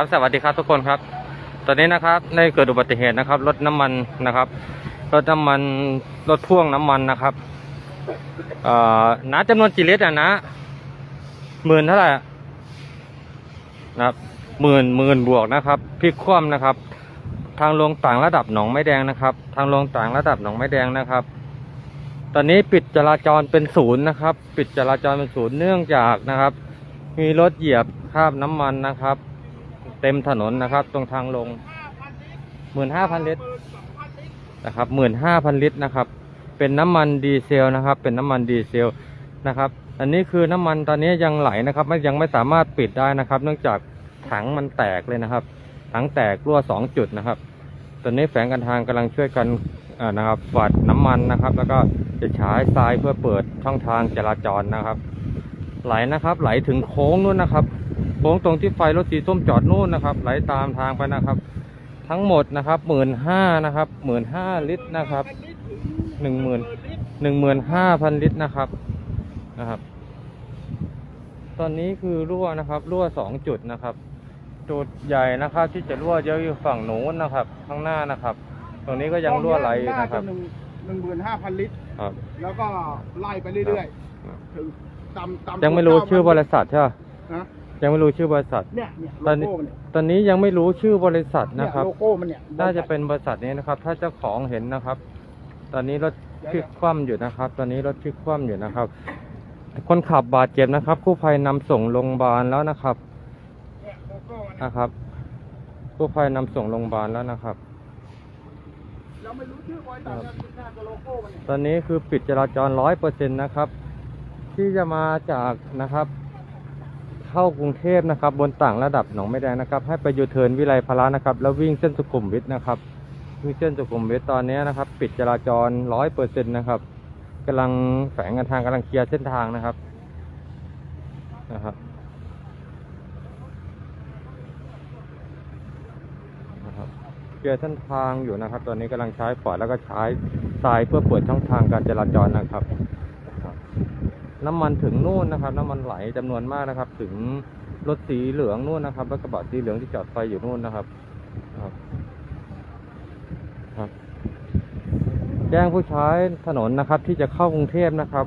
ครับสวัสดีครับทุกคนครับ ตอนนี้นะครับได้เกิดอุบัติเหตุนะครับรถน้ำมันนะครับรถน้ำมันรถพ่วงน้ำมันนะครับเอ่อน้าจำนวนกี่ลิตรอะนะหมื่นเท่าไหร่นะครับหมื่นหมื่นบวกนะครับพลิกคว่ำนะครับ ทางลงต่างระดับหนองไม้แดงนะครับ ทางลงต่างระดับหนองไม้แดงนะครับ ตอนนี้ปิดจราจรเป็นศูนย์นะครับ ปิดจราจรเป็นศูนย์เนื่องจากนะครับ มีรถเหยียบคราบน้ำมันนะครับ เต็มถนนนะครับ ตรงทางลงหมื่นห้าพันลิตรนะครับหมื่นห้าพันลิตรนะครับ เป็นน้ำมันดีเซลนะครับ เป็นน้ำมันดีเซลนะครับ อันนี้คือน้ำมันตอนนี้ยังไหลนะครับไม่ยังไม่สามารถปิดได้นะครับ เนื่องจากถังมันแตกเลยนะครับ ถังแตกรั่วสองจุดนะครับ ตอนนี้แฝงกันทางกำลังช่วยกันนะครับฝัดน้ำมันนะครับ แล้วก็จะฉายทรายเพื่อเปิดช่องทางจราจรนะครับ ไหลนะครับ ไหลถึงโค้งนู้นนะครับ โค้งตรงที่ไฟรถสีส้มจอดนู่นนะครับ ไหลตามทางไปนะครับ ทั้งหมดนะครับหมื่นห้านะครับหมื่นห้าลิตรนะครับหนึ่งหมื่นหนึ่งหมื่นห้าพันลิตรนะครับนะครับ ตอนนี้คือรั่วนะครับ รั่วสองจุดนะครับ จุดใหญ่นะครับ ที่จะรั่วเยอะอยู่ฝั่งโน้นนะครับ ข้างหน้านะครับ ตรงนี้ก็ยังรั่วไหลอยู่นะครับหนึ่งหนึ่งหมื่นห้าพันลิตรครับ แล้วก็ไล่ไปเรื่อยๆถึงตามตามยังไม่รู้ชื่อบริษัทใช่ไหมนะ ยังไม่รู้ชื่อบริษัท เนี่ยเนี่ยตโลอนนี้โก้มันเนี่ยตอนนี้ยังไม่รู้ชื่อบริษัทเนี่ยนะครับโลโก้มันเนี่ยน่าจะเป็นบริษัทนี้นะครับ ถ้าเจ้าของเห็นนะครับ ตอนนี้รถพลิกคว่ำอยู่นะครับ ตอนนี้รถพลิกคว่ำอยู่นะครับ คนขับบาดเจ็บนะครับกู้ภัยนำส่งโรงพยาบาลแล้วนะครับเนี่ยโลโก้มันเนี่ยนะครับกู้ภัยนำส่งโรงพยาบาลแล้วนะครับ เราไม่รู้ชื่อบริษัทนะหน้าตัวโลโก้มันเนี่ยตอนนี้คือปิดจราจรร้อยเปอร์เซ็นต์นะครับ ที่จะมาจากนะครับ เข้ากรุงเทพนะครับ บนต่างระดับหนองไม้แดงนะครับ ให้ไปยูเทิร์นวิไลพละนะครับ แล้ววิ่งเส้นสุขุมวิทนะครับวิ่งเส้นสุขุมวิทตอนนี้นะครับ ปิดจราจรร้อยเปอร์เซ็นต์นะครับกำลังแฝงกันทางกำลังเคลียร์เส้นทางนะครับนะครับนะครับเคลียร์เส้นทางอยู่นะครับ ตอนนี้กำลังใช้ฝอยแล้วก็ใช้ทรายเพื่อเปิดช่องทางการจราจรนะครับ น้ำมันถึงนู่นนะครับ น้ำมันไหลจำนวนมากนะครับ ถึงรถสีเหลืองนู่นนะครับรถกระบะสีเหลืองที่จอดไฟอยู่นู่นนะครับครับครับ แจ้งผู้ใช้ถนนนะครับที่จะเข้ากรุงเทพนะครับ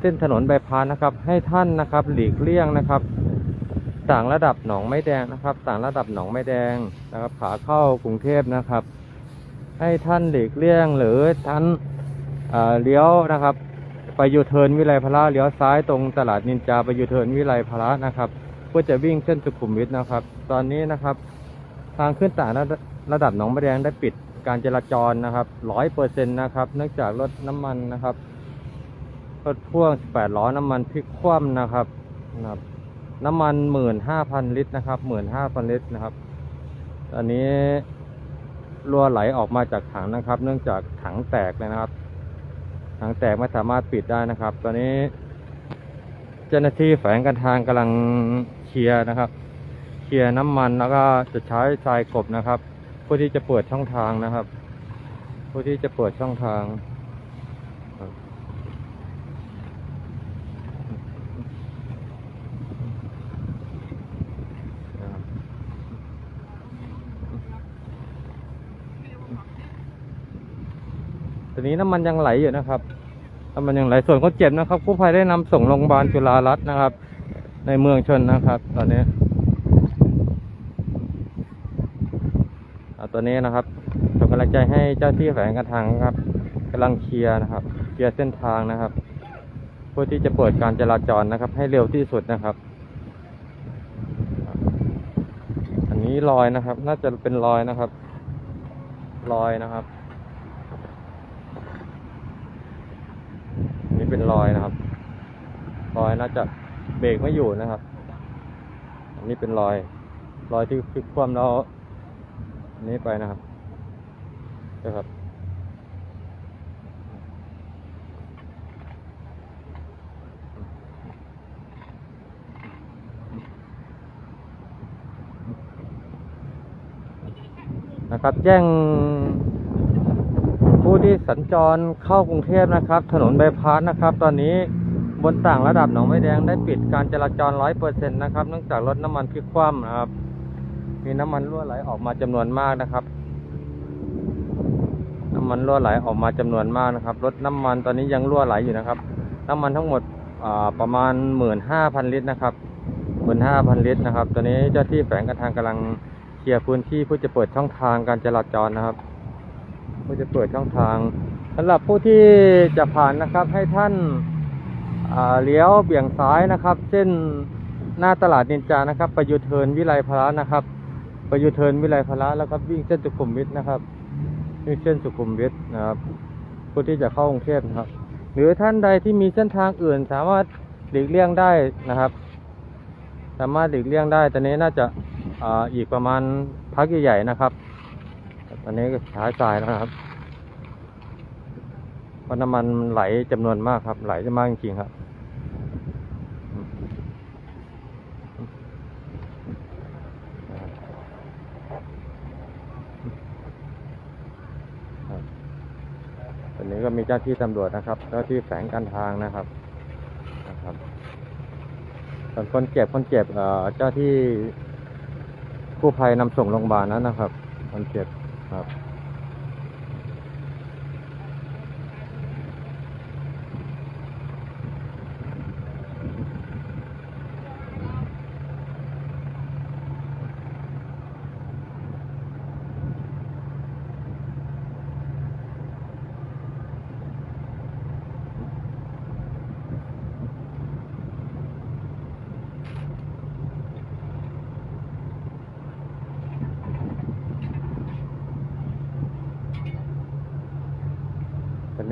เส้นถนนใบายพานนะครับ ให้ท่านนะครับ หลีกเลี่ยงนะครับ ต่างระดับหนองไม้แดงนะครับ ต่างระดับหนองไม้แดงนะครับ ขาเข้ากรุงเทพนะครับ ให้ท่านหลีกเลี่ยงหรือท่านเอ่อเลี้ยวนะครับ ไปยูเทิร์นวิไลพละเลี้ยวซ้ายตรงตลาดนินจาไปยูเทิร์นวิไลพละนะครับเพื่อจะวิ่งเส้นสุขุมวิทนะครับ ตอนนี้นะครับ ทางขึ้นต่างระดับหนองมะแดงได้ปิดการจราจรนะครับร้อยเปอร์เซ็นต์นะครับ เนื่องจากรถน้ำมันนะครับรถพ่วงแปดล้อน้ำมันพลิกคว่ำนะครับนะครับน้ำมันหมื่นห้าพันลิตรนะครับหมื่นห้าพันลิตรนะครับ ตอนนี้รั่วไหลออกมาจากถังนะครับ เนื่องจากถังแตกเลยนะครับ ถังแตกไม่สามารถปิดได้นะครับ ตอนนี้ เจ้าหน้าที่แฝงกันทางกำลังเคลียร์นะครับ เคลียร์น้ำมันแล้วก็จะใช้ทรายกบนะครับเพื่อที่จะเปิดช่องทางนะครับเพื่อที่จะเปิดช่องทางครับนะครับต อนนี้น้ำมันยังไหลอยู่นะครับน้ำมันยังไหลส่วนคนเจ็บนะครับกู้ภัยได้นำส่งโรงพยาบาลจุฬารัตน์นะครับ ในเมืองชนนะครับ ตอนนี้อตอนนี้นะครับส่งกำลังใจให้เจ้าที่แฝงกันทางครับกำลังเคลียร์นะครับ เคลียร์เส้นทางนะครับเพื่อที่จะเปิดการจราจรนะครับ ให้เร็วที่สุดนะครับ อันนี้รอยนะครับ น่าจะเป็นรอยนะครับ รอยนะครับ อันนี้เป็น รอยนะครับ รอยน่าจะเบรกไม่อยู่นะครับ อันนี้เป็นรอย รอยที่พลิกคว่ำแล้วอันนี้ไปนะครับนะครับ นะครับแจ้ง ผู้ที่สัญจรเข้ากรุงเทพนะครับ ถนนใบายพาสนะครับ ตอนนี้บนต่างระดับหนองไม้แดงได้ปิดการจราจรร้อยเปอร์เซ็นต์นะครับ เนื่องจากรถน้ำมันพลิกคว่ำนะครับ มีน้ำมันรั่วไหลออกมาจำนวนมากนะครับ น้ำมันรั่วไหลออกมาจำนวนมากนะครับ รถน้ำมันตอนนี้ยังรั่วไหลอยู่นะครับ น้ำมันทั้งหมดประมาณหมื่นห้าพันลิตรนะครับหมื่นห้าพันลิตรนะครับ ตอนนี้เจ้าที่แฝงการทางกำลังเคลียร์พื้นที่เพื่อจะเปิดช่องทางการจราจรนะครับ เพื่อจะเปิดช่องทางสำหรับผู้ที่จะผ่านนะครับให้ท่านาเลี้ยวเบี่ยงซ้ายนะครับ เส้นหน้าตลาดนินจานะครับไปยูเทิร์นวิไลพละนะครับไปยูเทิร์นวิไลพละแล้วครับวิ่งเส้นสุขุมวิทนะครับวิ่งเส้นสุขุมวิทนะครับผู้ที่จะเข้ากรุงเทพนะครับ หรือท่านใดที่มีเส้นทางอื่นสามารถหลีกเลี่ยงได้นะครับ สามารถหลีกเลี่ยงได้ตอนนี้น่าจะอ,าอีกประมาณพักใหญ่ๆนะครับ อนนี้ก็ช้าสายแล้วนะครับเพราะน้ำมันไหลจำนวนมากครับ ไหลจะมากจริงๆครับครับตอนนี้ก็มีเจ้าที่ตำรวจนะครับ เจ้าที่แฝงการทางนะครับนะครับส่วนคนเจ็บคนเจ็บเอ่อเจ้าที่กู้ภัยนำส่งโรงพยาบาลนั้นนะครับ คนเจ็บ ครับ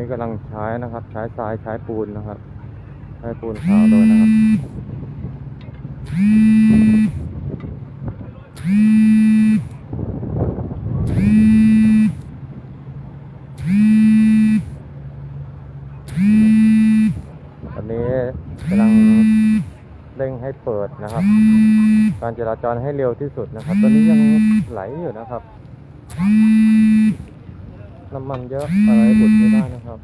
นี้กำลังใช้นะครับ ใช้ทรายใช้ปูนนะครับ ใช้ปูนขาวโดยนะครับตอนนี้กำลังเร่งให้เปิดนะครับ การจราจรให้เร็วที่สุดนะครับ ตอนนี้ยังไหลอยู่นะครับ น้ำมันเยอะอะไรบุดไม่ได้นะครับ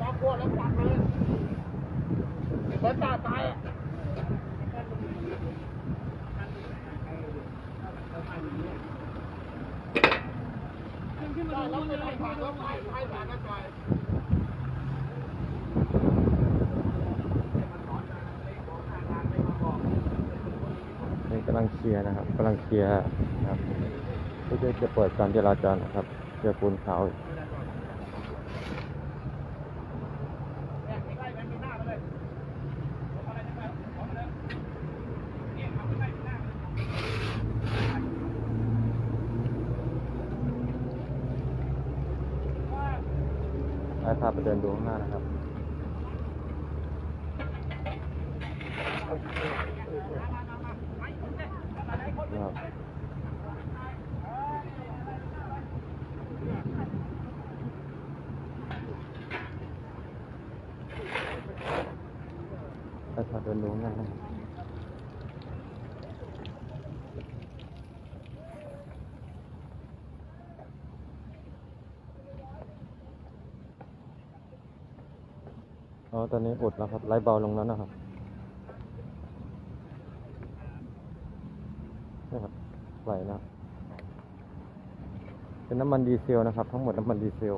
ตาขวดตาตายอะได้แล้วไม่ได้ผ่า นี่กำลังเคลียร์นะครับกำลังเคลียร์นะครับเพื่อจะเปิดการจราจรนะครับเพื่อปูนขาวอีกให้พาไป เดินดูข้างหน้านะครับครับไปพาเดินดูกันนะครับ อ๋อ ตอนนี้อุดแล้วครับ ไล่เบาลงแล้วนะครับนี่ครับไหลนะ เป็นน้ำมันดีเซลนะครับ ทั้งหมดน้ำมันดีเซล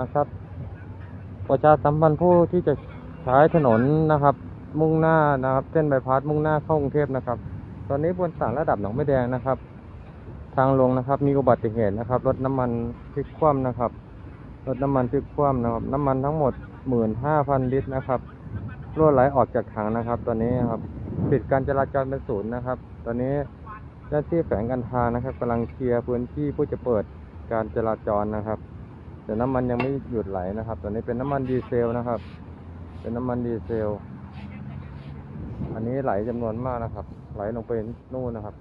นะครับ ประชาสัมพันธ์ผู้ที่จะใช้ถนนนะครับ มุ่งหน้านะครับ เส้นบายพาสมุ่งหน้าเข้ากรุงเทพนะครับ ตอนนี้บนสารระดับหนองไม่แดงนะครับ ทางลงนะครับ มีอุบัติเหตุนะครับ รถน้ำมันพลิกคว่ำนะครับ รถน้ำมันพลิกคว่ำนะครับ น้ำมันทั้งหมดหมื่นห้าพันลิตรนะครับรั่วไหลออกจากถังนะครับ ตอนนี้ครับปิดการจราจรเป็นศูนย์นะครับ ตอนนี้เจ้าที่แฝงการทางนะครับกำลังเคลียร์พื้นที่เพื่อจะเปิดการจราจรนะครับ แต่น้ำมันยังไม่หยุดไหลนะครับตอนนี้เป็นน้ำมันดีเซลนะครับ เป็นน้ำมันดีเซล อันนี้ไหลจำนวนมากนะครับ ไหลลงไปนู่นนะครับ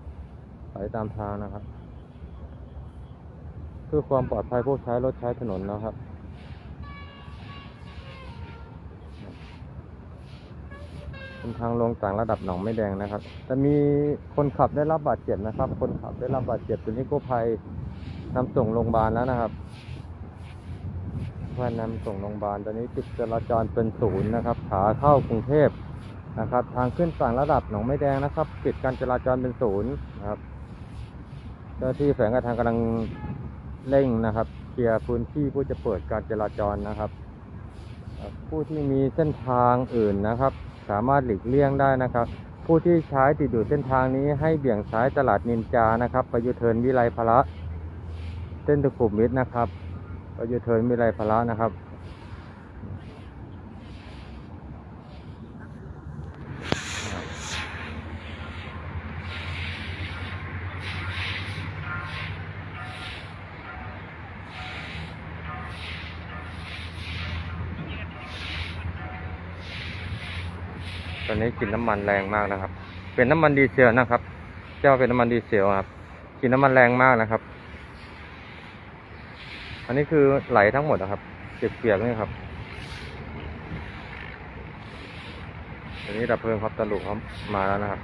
ไหลตามทางนะครับ เพื่อความปลอดภัยผู้ใช้รถใช้ถนนนะครับเป็นทางลงต่างระดับหนองไม่แดงนะครับ แต่มีคนขับได้รับบาดเจ็บนะครับ คนขับได้รับบาดเจ็บตัวนี้กู้ภัยนำส่งโรงพยาบาลแล้วนะครับ เพื่อนำส่งโรงพยาบาลตอนนี้จุดจราจรเป็นศูนย์นะครับ ขาเข้ากรุงเทพนะครับ ทางขึ้นต่างระดับหนองไม่แดงนะครับ ปิดการจราจรเป็นศูนย์นะครับ เจ้าที่แฝงกับทางกำลังเร่งนะครับ เคลียร์พื้นที่เพื่อจะเปิดการจราจรนะครับ ผู้ที่มีเส้นทางอื่นนะครับ สามารถหลีกเลี่ยงได้นะครับ ผู้ที่ใช้ติดอยู่เส้นทางนี้ให้เบี่ยงซ้ายตลาดนินจานะครับ ไปยูเทิร์นวิไลพละเส้นตุขุมวิทนะครับ ไปยูเทิร์นวิไลพละนะครับตอนนี้กลินน้ำมันแรงมากนะครับ เป็นน้ำมันดีเซลนะครับ เจ้าเป็นน้ำมันดีเซลครับ กลินน้ำมันแรงมากนะครับ อันนี้คือไหลทั้งหมดนะครับเปียกๆนี่ครับอันนี้ดับเพลิงครับตลุกเขามาแล้วนะครับ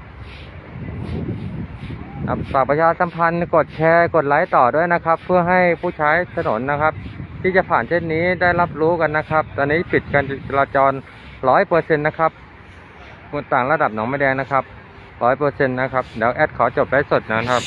ฝากประชาสัมพันธ์กดแชร์กดไลค์ต่อด้วยนะครับ เพื่อให้ผู้ใช้ถนนนะครับ ที่จะผ่านเส้นนี้ได้รับรู้กันนะครับ ตอนนี้ปิดการจราจรร้อยเปอร์เซ็นต์นะครับคนต่างระดับหนองไม่แดงนะครับร้อยเปอร์เซ็นต์นะครับเดี๋ยวแอดขอจบไลฟ์สดนะครับ